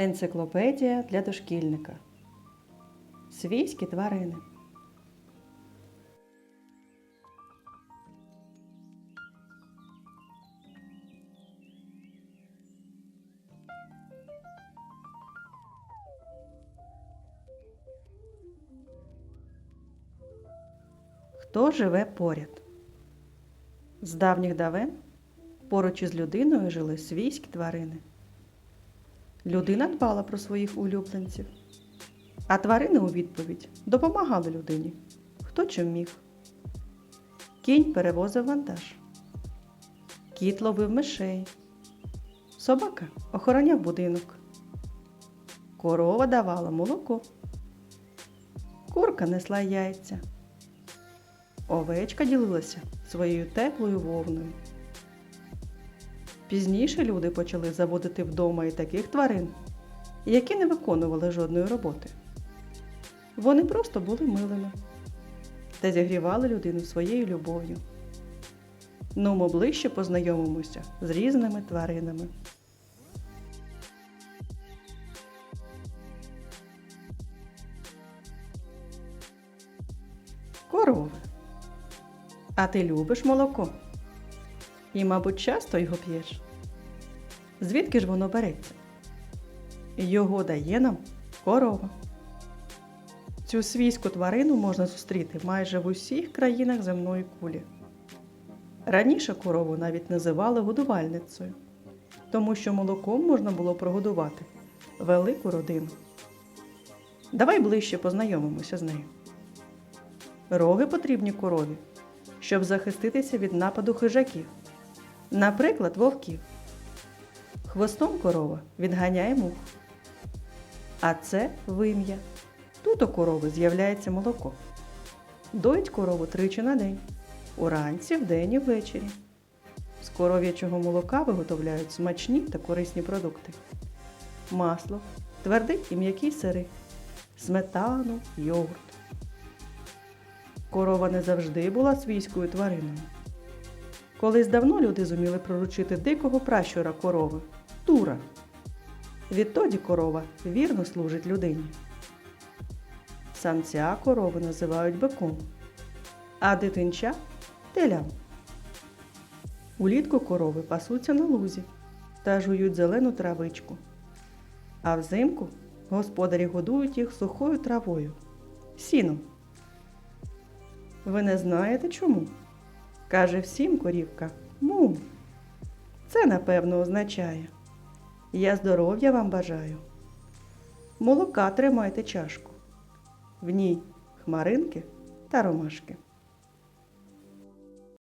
Енциклопедія для дошкільника. Свійські тварини. Хто живе поряд? З давніх давен поруч із людиною жили свійські тварини. Людина дбала про своїх улюбленців, а тварини у відповідь допомагали людині, хто чим міг. Кінь перевозив вантаж, кіт ловив мишей, собака охороняв будинок, корова давала молоко, курка несла яйця, овечка ділилася своєю теплою вовною. Пізніше люди почали заводити вдома і таких тварин, які не виконували жодної роботи. Вони просто були милими та зігрівали людину своєю любов'ю. Ну, ми ближче познайомимося з різними тваринами. Корови. А ти любиш молоко? І, мабуть, часто його п'єш. Звідки ж воно береться? Його дає нам корова. Цю свійську тварину можна зустріти майже в усіх країнах земної кулі. Раніше корову навіть називали годувальницею, тому що молоком можна було прогодувати велику родину. Давай ближче познайомимося з нею. Роги потрібні корові, щоб захиститися від нападу хижаків, наприклад, вовків. Хвостом корова відганяє мух. А це вим'я. Тут у корови з'являється молоко. Доїть корову тричі на день. Уранці, вдень і ввечері. З коров'ячого молока виготовляють смачні та корисні продукти. Масло, твердий і м'який сири, сметану, йогурт. Корова не завжди була свійською твариною. Колись давно люди зуміли приручити дикого пращура корови тура. Відтоді корова вірно служить людині. Самця корови називають биком, а дитинча телям. Улітку корови пасуться на лузі та жують зелену травичку. А взимку господарі годують їх сухою травою сіном. Ви не знаєте чому? Каже всім корівка му. Це напевно означає. Я здоров'я вам бажаю. Молока тримайте чашку. В ній хмаринки та ромашки.